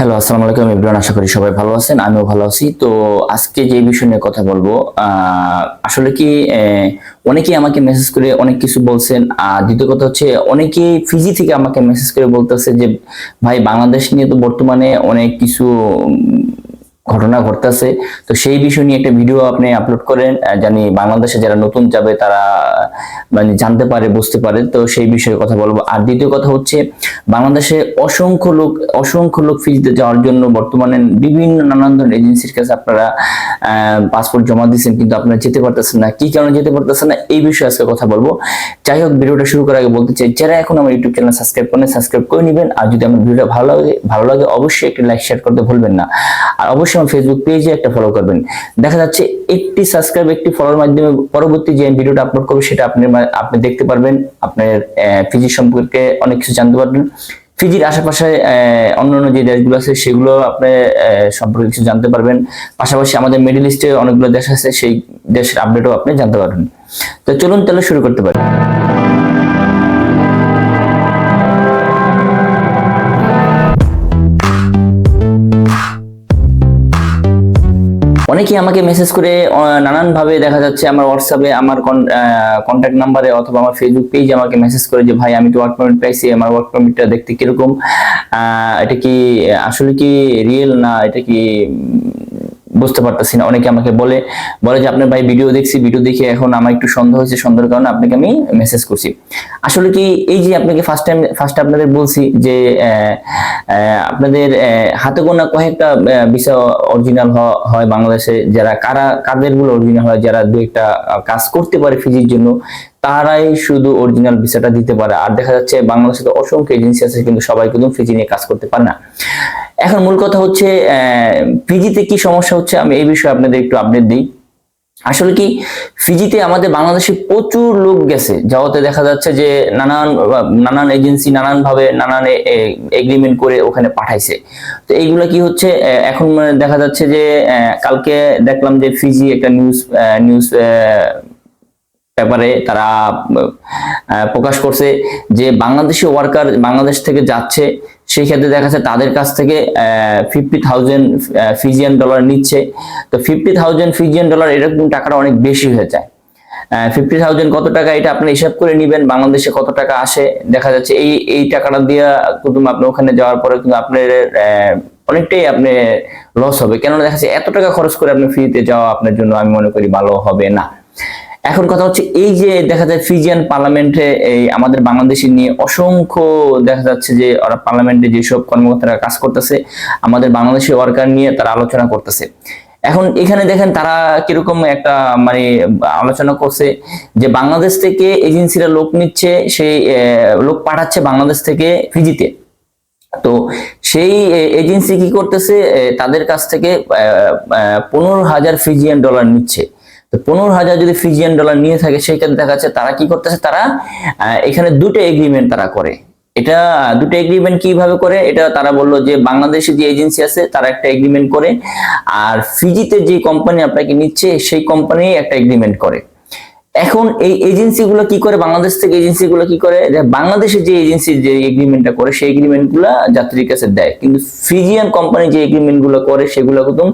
Hello আসসালামু আলাইকুম ইব্রান আশা করি সবাই ভালো আছেন, আমিও ভালো আছি। তো আজকে যে বিষয় নিয়ে কথা বলব আসলে কি অনেকেই আমাকে মেসেজ করে অনেক কিছু বলছেন, আর দ্বিতীয় কথা হচ্ছে অনেকেই ফিজি থেকে আমাকে মেসেজ করে বলতেছে যে, ভাই, বাংলাদেশ নিয়ে তো বর্তমানে অনেক কিছু ঘটনা ঘটতেছে। তো সেই বিষয় নিয়ে একটা ভিডিও আপনি আপলোড করেন জানি বাংলাদেশে যারা নতুন যাবে তারা মানে জানতে পারে, বুঝতে পারে। তো সেই বিষয়ে কথা বলব। আর দ্বিতীয় কথা হচ্ছে, বাংলাদেশে অসংখ্য লোক অসংখ্য লোক ফিজিতে যাওয়ার জন্য বর্তমানে বিভিন্ন নানান ধরনের এজেন্সির কাছে আপনারা পাসপোর্ট জমা দিচ্ছেন, কিন্তু আপনারা যেতে পারতেছেন না। কি কারণে যেতে পারতেছেন না, এই বিষয়ে আজকে কথা বলব। যাই হোক, ভিডিওটা শুরু করার আগে বলতে চাই, যারা এখন আমার ইউটিউব চ্যানেল সাবস্ক্রাইব করেন সাবস্ক্রাইব করে নেবেন। আর যদি আমার ভিডিওটা ভালো লাগে ভালো লাগে, অবশ্যই একটি লাইক শেয়ার করতে ভুলবেন না। আর অবশ্যই আমার ফেসবুক পেজে একটা ফলো করবেন। দেখা যাচ্ছে একটি সাবস্ক্রাইব একটি ফলোর মাধ্যমে পরবর্তী যে ভিডিওটা আপলোড করব সেটা আপনি আপনি দেখতে পারবেন। আপনার ফিজি সম্পর্কে অনেক কিছু জানতে পারবেন। ফিজির আশেপাশে আহ, অন্যান্য যে দেশগুলো আছে সেগুলো আপনি সম্পর্কে কিছু জানতে পারবেন। পাশাপাশি আমাদের মিডিল ইস্টে অনেকগুলো দেশ আছে সেই দেশের আপডেটও আপনি জানতে পারবেন। তো চলুন তাহলে শুরু করতে পারি। অনেকেই আমাকে মেসেজ করে নানান ভাবে দেখা যাচ্ছে আমার হোয়াটসঅ্যাপে আমার কন্ট্যাক্ট নাম্বারে অথবা আমার ফেসবুক পেজে আমাকে মেসেজ করে যে, ভাই, আমি তো ওয়ার্ক পারমিট পাইছি, আমার ওয়ার্ক পারমিটটা দেখতে কীরকম? এটা কি আসলে কি রিয়েল না, এটা কি বুঝতে পারতেছি না। অনেকে আমাকে বলে বলে যে, আপনার ভাই ভিডিও দেখছি ভিডিও দেখে এখন আমার একটু সন্দেহ হয়েছে, সন্দেহের কারণে আপনাকে আমি মেসেজ করছি। আসলে কি, এই যে আপনাকে ফার্স্ট টাইম ফার্স্ট আপনাদের বলছি যে আপনাদের হাতে গোনা কয়েকটা বিষয় অরিজিনাল হয় বাংলাদেশে। যারা, কারা কাদেরগুলো অরিজিনাল হয়, যারা দু একটা কাজ করতে পারে ফিজির জন্য, তারাই শুধু অরিজিনাল ভিসাটা দিতে পারে। আর দেখা যাচ্ছে, বাংলাদেশে তো অসংখ্য এজেন্সি আছে, কিন্তু সবাই কিন্তু ফিজি নিয়ে কাজ করতে পারে না। এখন মূল কথা হচ্ছে ফিজিতে কি সমস্যা হচ্ছে? আমি এই বিষয়ে আপনাদের একটু আপডেট দিই। আসলে কি, ফিজিতে আমাদের বাংলাদেশে প্রচুর লোক গেছে। যাওয়াতে দেখা যাচ্ছে যে নানান নানান এজেন্সি নানান ভাবে নানান এগ্রিমেন্ট করে ওখানে পাঠাইছে। তো এইগুলো কি হচ্ছে? এখন মানে দেখা যাচ্ছে যে কালকে দেখলাম যে ফিজি একটা নিউজ নিউজ ব্যাপারে তারা প্রকাশ করছে যে বাংলাদেশি ওয়ার্কার বাংলাদেশ থেকে যাচ্ছে। সেই ক্ষেত্রে দেখা যাচ্ছে তাদের কাছ থেকে ফিফটি থাউজেন্ড ফিজিয়ান ডলার নিচ্ছে। তো ফিফটি থাউজেন্ড ফিজিয়ান ডলার এরকম টাকাটা অনেক বেশি হয়ে যায়। ফিফটি থাউজেন্ড কত টাকা এটা আপনি হিসাব করে নিবেন, বাংলাদেশে কত টাকা আসে, দেখা যাচ্ছে এই এই টাকাটা দিয়ে কিন্তু আপনি ওখানে যাওয়ার পরে কিন্তু আপনার অনেকটাই আপনি লস হবে। কেননা দেখা যাচ্ছে এত টাকা খরচ করে আপনি ফ্রিতে যাওয়া আপনার জন্য আমি মনে করি ভালো হবে না। এখন কথা হচ্ছে এই যে দেখা যায় ফিজিয়ান পার্লামেন্টে এই আমাদের বাংলাদেশি নিয়ে অসংখ্য দেখা যাচ্ছে যে ওরা পার্লামেন্টে যেসব কর্মকর্তারা কাজ করতেছে, আমাদের বাংলাদেশি ওয়ার্কার নিয়ে তারা আলোচনা করতেছে। এখন এখানে দেখেন তারা কীরকম একটা মানে আলোচনা করছে যে বাংলাদেশ থেকে এজেন্সিরা লোক নিচ্ছে সেই লোক পাঠাচ্ছে বাংলাদেশ থেকে ফিজিতে। তো সেই এজেন্সি কি করতেছে? তাদের কাছ থেকে পনেরো হাজার ফিজিয়ান ডলার নিচ্ছে। তো পনেরো হাজার যদি ফিজিয়ান ডলার নিয়ে থাকে সেখানে ক্ষেত্রে দেখা যাচ্ছে তারা কি করতেছে? তারা এখানে দুটো এগ্রিমেন্ট তারা করে। এটা দুটো এগ্রিমেন্ট কীভাবে করে? এটা তারা বলল যে বাংলাদেশে যে এজেন্সি আছে, তারা একটা এগ্রিমেন্ট করে। আর ফিজিতে যে কোম্পানি আপনাকে নিচ্ছে, সেই কোম্পানি একটা এগ্রিমেন্ট করে। এখন এই এজেন্সিগুলো কি করে? বাংলাদেশ থেকে এজেন্সিগুলো কি করে? বাংলাদেশের যে এজেন্সি যে এগ্রিমেন্টটা করে, সেই এগ্রিমেন্টগুলা যাত্রীর কাছে দেয়। কিন্তু ফিজিয়ান কোম্পানি যে এগ্রিমেন্টগুলো করে, সেগুলো কিন্তু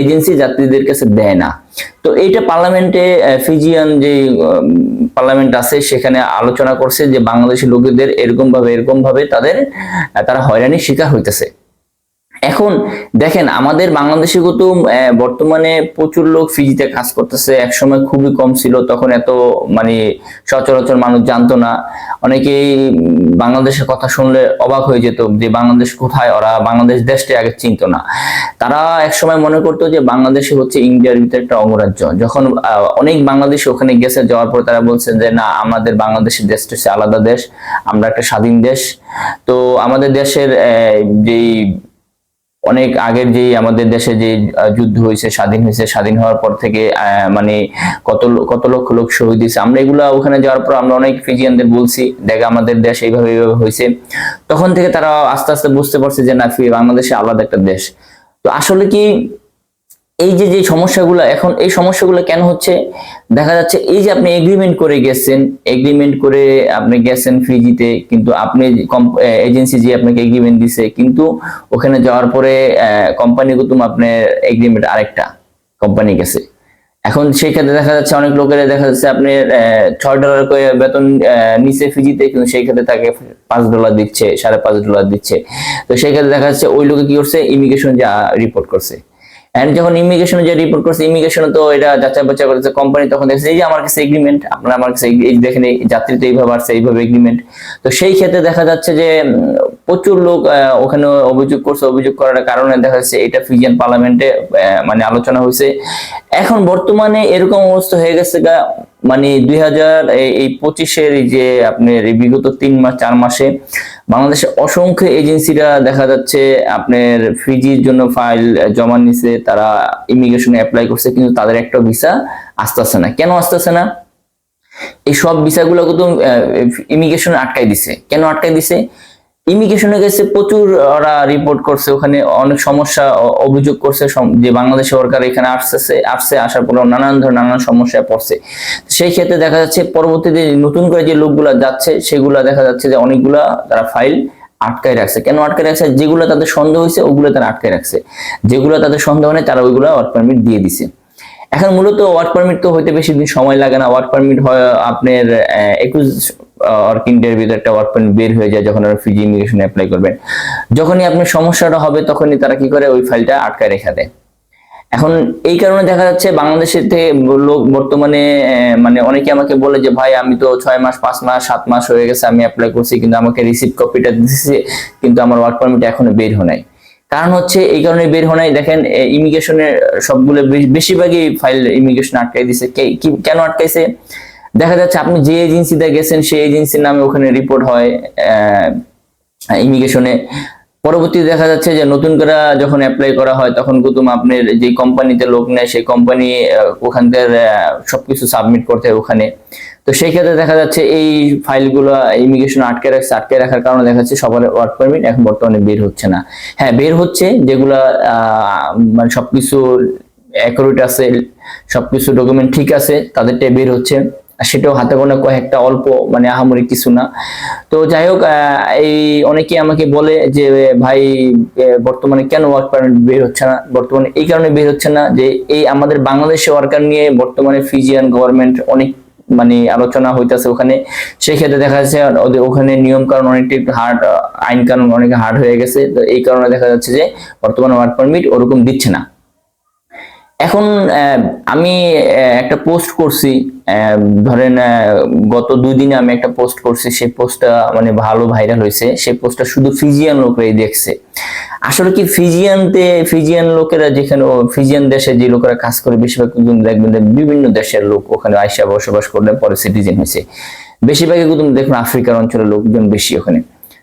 এজেন্সি যাত্রীদের কাছে দেয় না। তো এইটা পার্লামেন্টে ফিজিয়ান যে পার্লামেন্ট আছে, সেখানে আলোচনা করছে যে বাংলাদেশি লোকেদের এরকম ভাবে এরকম ভাবে তাদের তারা হয়রানির শিকার হইতেছে। এখন দেখেন, আমাদের বাংলাদেশে কিন্তু বর্তমানে প্রচুর লোক ফিজিতে কাজ করতেছে। একসময় খুবই কম ছিল, তখন এত মানে সচরাচর মানুষ জানতো না। অনেকেই বাংলাদেশের কথা শুনলে অবাক হয়ে যেত যে বাংলাদেশ কোথায়, ওরা বাংলাদেশ দেশটা আগে চিনতো না। তারা একসময় মনে করতো যে বাংলাদেশে হচ্ছে ইন্ডিয়ার ভিতরে একটা অঙ্গরাজ্য যখন অনেক বাংলাদেশি ওখানে গেছে, যাওয়ার পর তারা বলছে যে, না, আমাদের বাংলাদেশের দেশটা হচ্ছে আলাদা দেশ, আমরা একটা স্বাধীন দেশ। তো আমাদের দেশের যেই অনেক আগের যে আমাদের দেশে যে যুদ্ধ হয়েছে, স্বাধীন হয়েছে, স্বাধীন হওয়ার পর থেকে মানে কত কত লক্ষ লোক শহীদ হয়েছে। আমরা এগুলা ওখানে যাওয়ার পর আমরা অনেক ফিজিয়ানদের বলছি, দেখ, আমাদের দেশ এইভাবে এইভাবে হয়েছে। তখন থেকে তারা আস্তে আস্তে বুঝতে পারছে যে, না বাংলাদেশে আলাদা একটা দেশ। তো আসলে কি এই যে যে সমস্যাগুলো, এখন এই সমস্যাগুলো কেন হচ্ছে? দেখা যাচ্ছে এই যে আপনি এগ্রিমেন্ট করে গেছেন এগ্রিমেন্ট করে আপনি গেছেন ফ্রিজিতে, কিন্তু আপনি এজেন্সি যে আপনাকে এগ্রিমেন্ট দিছে, কিন্তু ওখানে যাওয়ার পরে কোম্পানি কুতুম আপনার এগ্রিমেন্ট আরেকটা কোম্পানি গেছে। এখন সেই ক্ষেত্রে দেখা যাচ্ছে অনেক লোকের দেখা যাচ্ছে আপনি ছয় ডলার করে বেতন নিচে ফিজিতে কিন্তু সেই ক্ষেত্রে তাকে পাঁচ ডলার দিচ্ছে, সাড়ে পাঁচ ডলার দিচ্ছে। তো সেই ক্ষেত্রে দেখা যাচ্ছে ওই লোকে কি করছে? ইমিগ্রেশন যা রিপোর্ট করছে। এন্ড যখন ইমিগ্রেশনে যে রিপোর্ট করছে ইমিগ্রেশনে তো এটা যাচাই বাচ্চা করেছে কোম্পানি তখন দেখছে এই যে আমার কাছে এগ্রিমেন্ট আপনার আমার কাছে দেখেন এই যাত্রী তো এইভাবে আসছে, এইভাবে এগ্রিমেন্ট তো সেই ক্ষেত্রে দেখা যাচ্ছে যে প্রচুর লোক ওখানে অভিযোগ করছে, অভিযোগ করার কারণে দেখা যাচ্ছে এটা ফিজিয়ান পার্লামেন্টে মানে আলোচনা হয়েছে। এখন বর্তমানে এরকম অবস্থা হয়ে গেছে মানে দুই হাজার, এই পঁচিশের যে আপনার বিগত তিন মাস, চার মাসে বাংলাদেশে অসংখ্য এজেন্সিরা দেখা যাচ্ছে আপনার ফিজির জন্য ফাইল জমা নিছে, তারা ইমিগ্রেশনে অ্যাপ্লাই করছে, কিন্তু তাদের একটা ভিসা আসতেছে না। কেন আসতেছে না? এই সব ভিসাগুলো কিন্তু ইমিগ্রেশন আটকাই দিছে। কেন আটকাই দিছে? ইমিগ্রেশনে গেছে, প্রচুর ওরা রিপোর্ট করছে, ওখানে অনেক সমস্যা অভিযোগ করছে যে বাংলাদেশ সরকার এখানে আসছে আসছে, আসার পর নানান ধরনের নানান সমস্যায় পড়ছে। সেই ক্ষেত্রে দেখা যাচ্ছে, পরবর্তীতে নতুন করে যে লোকগুলা যাচ্ছে, সেগুলা দেখা যাচ্ছে যে অনেকগুলা তারা ফাইল আটকায় রাখছে। কেন আটকায় রাখছে? যেগুলো তাদের সন্দেহ হয়েছে, ওগুলো তারা আটকায় রাখছে। যেগুলো তাদের সন্দেহ নেই, তারা ওইগুলো ওয়ার্ক পারমিট দিয়ে দিছে। এখন মূলত ওয়ার্ক পারমিট তো হইতে বেশি দিন সময় লাগে না। ওয়ার্ক পারমিট হয়, আপনার একুশ ডের ভিতরে একটা ওয়ার্ক পারমিট বের হয়ে যায় যখন আপনি ফিজি ইমিগ্রেশন অ্যাপ্লাই করবেন। যখনই আপনার সমস্যাটা হবে, তখনই তারা কি করে? ওই ফাইলটা আটকায় রেখে দেয়। এখন এই কারণে দেখা যাচ্ছে বাংলাদেশের থেকে লোক বর্তমানে মানে অনেকে আমাকে বলে যে, ভাই, আমি তো ছয় মাস, পাঁচ মাস, সাত মাস হয়ে গেছে, আমি অ্যাপ্লাই করছি, কিন্তু আমাকে রিসিপ্ট কপিটা দিচ্ছে কিন্তু আমার ওয়ার্ক পারমিট এখনও বের হয় নাই। কারণ হচ্ছে, এই কারণে বের হয় নাই। দেখেন ইমিগ্রেশনের সবগুলো বেশিরভাগই ফাইল ইমিগ্রেশন আটকাই দিছে। কেন আটকাইছে? দেখা যাচ্ছে আপনি যে এজেন্সিতে গেছেন সেই এজেন্সির নামে ওখানে রিপোর্ট হয় ইমিগ্রেশনে পরবর্তীতে দেখা যাচ্ছে যে নতুন করে যখন অ্যাপ্লাই করা হয় তখন কুতুম আপনার যে কোম্পানিতে লোক নেয় সেই কোম্পানি ওখান থেকে আহ, সবকিছু সাবমিট করতে হয় ওখানে। তো সেই ক্ষেত্রে দেখা যাচ্ছে এই ফাইলগুলো ইমিগ্রেশন আটকে রাখছে আটকে রাখার কারণে দেখা যাচ্ছে সবার ওয়ার্ক পারমিট এখন বর্তমানে বের হচ্ছে না। হ্যাঁ বের হচ্ছে যেগুলা মানে সবকিছু অ্যাকুরেট আছে সবকিছু ডকুমেন্ট ঠিক আছে তাদেরটাই বের হচ্ছে। সেটাও হাতে গোনা কয়েকটা অল্প মানে আহামরি কিছু না। তো যাই হোক এই অনেকেই আমাকে বলে যে, ভাই বর্তমানে কেন ওয়ার্ক পারমিট বের হচ্ছে না? বর্তমানে এই কারণে বের হচ্ছে না যে, এই আমাদের বাংলাদেশে ওয়ার্কার নিয়ে বর্তমানে ফিজিয়ান গভর্নমেন্ট অনেক মানে আলোচনা হইতাছে ওখানে। সেই ক্ষেত্রে দেখা যাচ্ছে ওখানে নিয়ম কারণ অনেকটি হার্ড আইন কানুন অনেক হার্ড হয়ে গেছে। তো এই কারণে দেখা যাচ্ছে যে, বর্তমানে ওয়ার্ক পারমিট ওরকম দিচ্ছে না। এখন আমি একটা পোস্ট করছি ধরেন গত দুই দিনে আমি একটা পোস্ট করছি, সেই পোস্টটা মানে ভালো ভাইরাল হয়েছে, সেই পোস্টটা শুধু ফিজিয়ান লোকরাই দেখছে। আসলে কি ফিজিয়ানতে, ফিজিয়ান লোকেরা যেখানে, ফিজিয়ান দেশে যে লোকেরা কাজ করে, বেশিরভাগ দেখবেন বিভিন্ন দেশের লোক ওখানে আইসা বসবাস করলে পরে সিটিজেন হয়েছে। বেশিরভাগই কিন্তু দেখুন আফ্রিকার অঞ্চলের লোকজন বেশি ওখানে।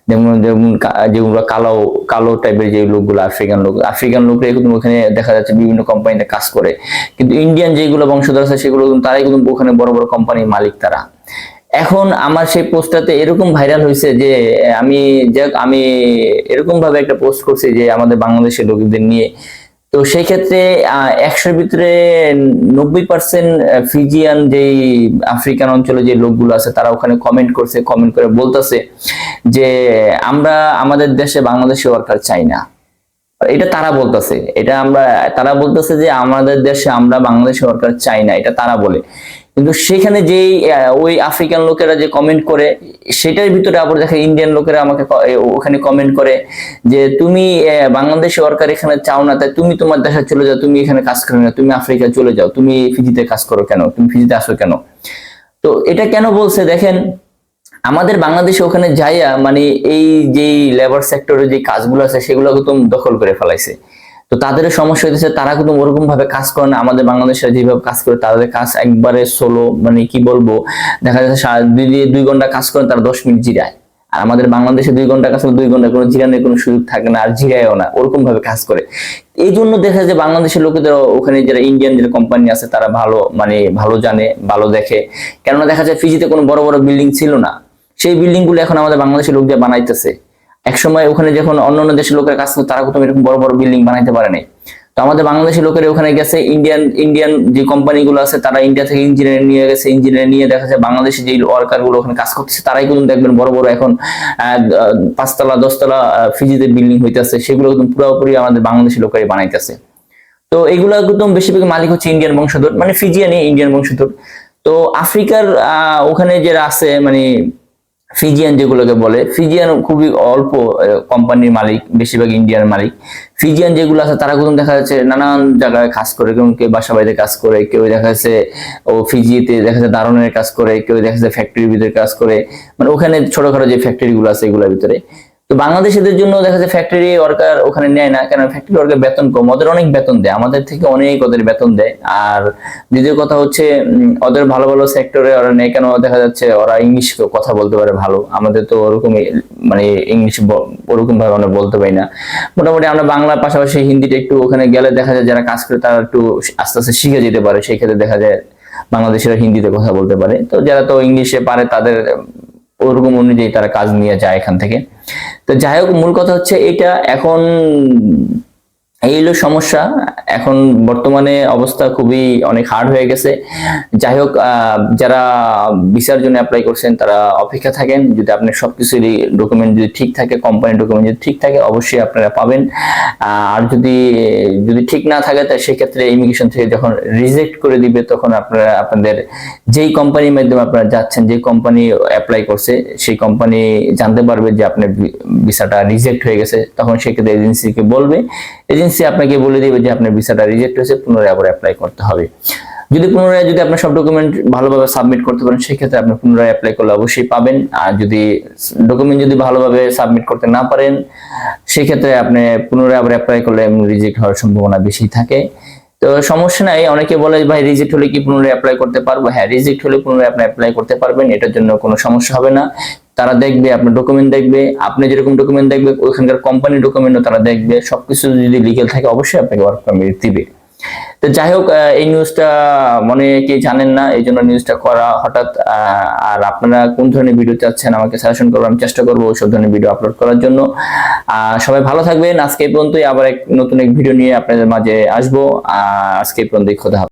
যেমন যেমন যেগুলো কালো কালো টাইপের যে লোকগুলো আফ্রিকান লোক আফ্রিকান লোকরা কিন্তু ওখানে দেখা যাচ্ছে বিভিন্ন কোম্পানিতে কাজ করে। কিন্তু ইন্ডিয়ান যেগুলো বংশধর আছে, সেগুলো তারাই কিন্তু ওখানে বড় বড় কোম্পানির মালিক তারা। এখন আমার সেই পোস্টটাতে এরকম ভাইরাল হয়েছে যে, আমি যাক, আমি এরকম ভাবে একটা পোস্ট করছি যে, আমাদের বাংলাদেশের লোকদের নিয়ে তো সেই ক্ষেত্রে একশোর ভিতরে নব্বই পার্সেন্ট ফিজিয়ান যে আফ্রিকান অঞ্চলে যে লোকগুলো আছে, তারা ওখানে কমেন্ট করছে কমেন্ট করে বলতেছে যে, আমরা আমাদের দেশে বাংলাদেশি ওয়ার্কার চাই না। এটা তারা বলতেছে। এটা আমরা, তারা বলতেছে যে, আমাদের দেশে আমরা বাংলাদেশি ওয়ার্কার চাই না। এটা তারা বলে। কিন্তু সেখানে যেই ওই আফ্রিকান লোকেরা যে কমেন্ট করে, সেটার ভিতরে আবার দেখে ইন্ডিয়ান লোকেরা আমাকে ওখানে কমেন্ট করে যে, তুমি বাংলাদেশি ওয়ার্কার এখানে চাও না, তাই তুমি তোমার দেশে চলে যাও, তুমি এখানে কাজ করো না, তুমি আফ্রিকা চলে যাও, তুমি ফিজিতে কাজ করো কেন, তুমি ফিজিতে আসো কেন? তো এটা কেন বলছে দেখেন, আমাদের বাংলাদেশে ওখানে যাইয়া মানে এই যে লেবার সেক্টরে যে কাজগুলো আছে, সেগুলো কিন্তু দখল করে ফেলাইছে। তো তাদের সমস্যা হইতেছে, তারা কিন্তু ওরকম ভাবে কাজ করে না। আমাদের বাংলাদেশে যেভাবে কাজ করে, তাদের কাজ একবারে সোলো মানে কি বলব? দেখা যাচ্ছে দুই ঘণ্টা কাজ করে তারা দশ মিনিট জিরায়। আর আমাদের বাংলাদেশে দুই ঘণ্টা কাজ করে, দুই ঘণ্টা কোনো জিরানোর কোনো সুযোগ থাকে না, আর জিরায়ও না ওরকম ভাবে কাজ করে। এই জন্য দেখা যায় বাংলাদেশের লোকেদের, ওখানে যারা ইন্ডিয়ান যে কোম্পানি আছে, তারা ভালো মানে ভালো জানে, ভালো দেখে। কেননা দেখা যায় ফিজিতে কোনো বড় বড় বিল্ডিং ছিল না। সেই বিল্ডিংগুলো এখন আমাদের বাংলাদেশের লোক যা বানাইতেছে। একসময় ওখানে যখন অন্য অন্য দেশের লোকের কাজ করতো তারা কোথাও এরকম বড় বড় বিল্ডিং বানাইতে পারে নাই তো আমাদের বাংলাদেশের লোকেরা ওখানে গেছে ইন্ডিয়ান ইন্ডিয়ান যে কোম্পানিগুলো আছে, তারা ইন্ডিয়া থেকে ইঞ্জিনিয়ার নিয়ে গেছে ইঞ্জিনিয়ার নিয়ে দেখা যায় বাংলাদেশে যে ওয়ার্কারগুলো ওখানে কাজ করতেছে, তারাই কিন্তু দেখবেন বড় বড় এখন পাঁচতলা, দশতলা ফিজিতে বিল্ডিং হইতেছে, সেগুলো কিন্তু পুরোপুরি আমাদের বাংলাদেশের লোকেরাই বানাইতেছে। তো এগুলো একদম বেশিরভাগ মালিক হচ্ছে ইন্ডিয়ান বংশধর মানে ফিজিয়ানি ইন্ডিয়ান বংশধর। তো আফ্রিকার ওখানে যারা আছে মানে ফিজিয়ান যেগুলোকে বলে ফিজিয়ান খুবই অল্প কোম্পানির মালিক, বেশিরভাগ ইন্ডিয়ার মালিক। ফিজিয়ান যেগুলো আছে, তারা কিন্তু দেখা যাচ্ছে নানান জায়গায় কাজ করে, কেউ কেউ বাসা বাড়িতে কাজ করে, কেউ দেখা যাচ্ছে, ও ফিজিতে দেখা যাচ্ছে দারুণের কাজ করে, কেউ দেখা যাচ্ছে ফ্যাক্টরির ভিতরে কাজ করে। মানে ওখানে ছোটখাটো যে ফ্যাক্টরিগুলো আছে, এগুলোর ভিতরে। তো বাংলাদেশিদের জন্য দেখা যাচ্ছে ফ্যাক্টরি ওয়ার্কার ওখানে নেয় না কেন ফ্যাক্টরি ওয়ার্কার বেতন কম। ওদের অনেক বেতন দেয়। আমাদের থেকে অনেক ওদের বেতন দেয়। আর দ্বিতীয় কথা হচ্ছে ওদের ভালো ভালো সেক্টরে ওরা নেই কেন দেখা যাচ্ছে ওরা ইংলিশ কথা বলতে পারে ভালো। আমাদের তো ওরকম মানে ইংলিশ ওরকম ভাবে আমরা বলতে পারি না। মোটামুটি আমরা বাংলার পাশাপাশি হিন্দিটা একটু ওখানে গেলে দেখা যায় যারা কাজ করে তারা একটু আস্তে আস্তে শিখে যেতে পারে। সেই ক্ষেত্রে দেখা যায় বাংলাদেশিরা হিন্দিতে কথা বলতে পারে। তো যারা তো ইংলিশে পারে তাদের ওরকম অনুযায়ী তারা কাজ নিয়ে যায় এখান থেকে। তো যাই হোক মূল কথা হচ্ছে এটা এখন এই হলো সমস্যা। এখন বর্তমানে অবস্থা খুবই অনেক হার্ড হয়ে গেছে। যাই হোক যারা ভিসার জন্য অ্যাপ্লাই করছেন, তারা অপেক্ষা থাকেন। যদি আপনার সবকিছু ডকুমেন্ট যদি ঠিক থাকে কোম্পানির ডকুমেন্ট যদি ঠিক থাকে, অবশ্যই আপনারা পাবেন। আর যদি যদি ঠিক না থাকে, তাহলে সেক্ষেত্রে ইমিগ্রেশন থেকে যখন রিজেক্ট করে দিবে, তখন আপনারা, আপনাদের যেই কোম্পানির মাধ্যমে আপনারা যাচ্ছেন, যে কোম্পানি অ্যাপ্লাই করছে, সেই কোম্পানি জানতে পারবে যে আপনার ভিসাটা রিজেক্ট হয়ে গেছে। তখন সেক্ষেত্রে এজেন্সিকে বলবে। এজেন্সি আপনাকে বলে দিবে যে আপনার ভিসাটা রিজেক্ট হয়েছে, পুনরায় আবার অ্যাপ্লাই করতে হবে। যদি পুনরায় যদি আপনার সব ডকুমেন্ট ভালোভাবে সাবমিট করতে পারেন, সেক্ষেত্রে আপনি পুনরায় অ্যাপ্লাই করলে অবশ্যই পাবেন। আর যদি ডকুমেন্ট যদি ভালোভাবে সাবমিট করতে না পারেন, সেক্ষেত্রে আপনি পুনরায় আবার অ্যাপ্লাই করলে রিজেক্ট হওয়ার সম্ভাবনা বেশি থাকে। তো সমস্যা নাই, অনেকে বলে ভাই রিজেক্ট হলে কি পুনরায় অ্যাপ্লাই করতে পারব? হ্যাঁ রিজেক্ট হলে পুনরায় আপনি অ্যাপ্লাই করতে পারবেন, এটার জন্য কোনো সমস্যা হবে না। তারা দেখবে, আপনার ডকুমেন্ট দেখবে, আপনি যেরকম ডকুমেন্ট দেখবে ওখানকার কোম্পানির ডকুমেন্টও তারা দেখবে, সবকিছু যদি লিগেল থাকে, অবশ্যই আপনাকে ওয়ার্ক পারমিট দিবে। তো যাই হোক এই নিউজটা মনে কে জানেন না, এই জন্য নিউজটা করা হঠাৎ আর আপনারা কোন ধরনের ভিডিও চাচ্ছেন আমাকে সাজেশন করব আমি চেষ্টা করব ওই সব ধরনের ভিডিও আপলোড করার জন্য। সবাই ভালো থাকবেন, আজকে পর্যন্তই, আবার এক নতুন এক ভিডিও নিয়ে আপনাদের মাঝে আসব। আজকে পর্যন্তই, খোদা।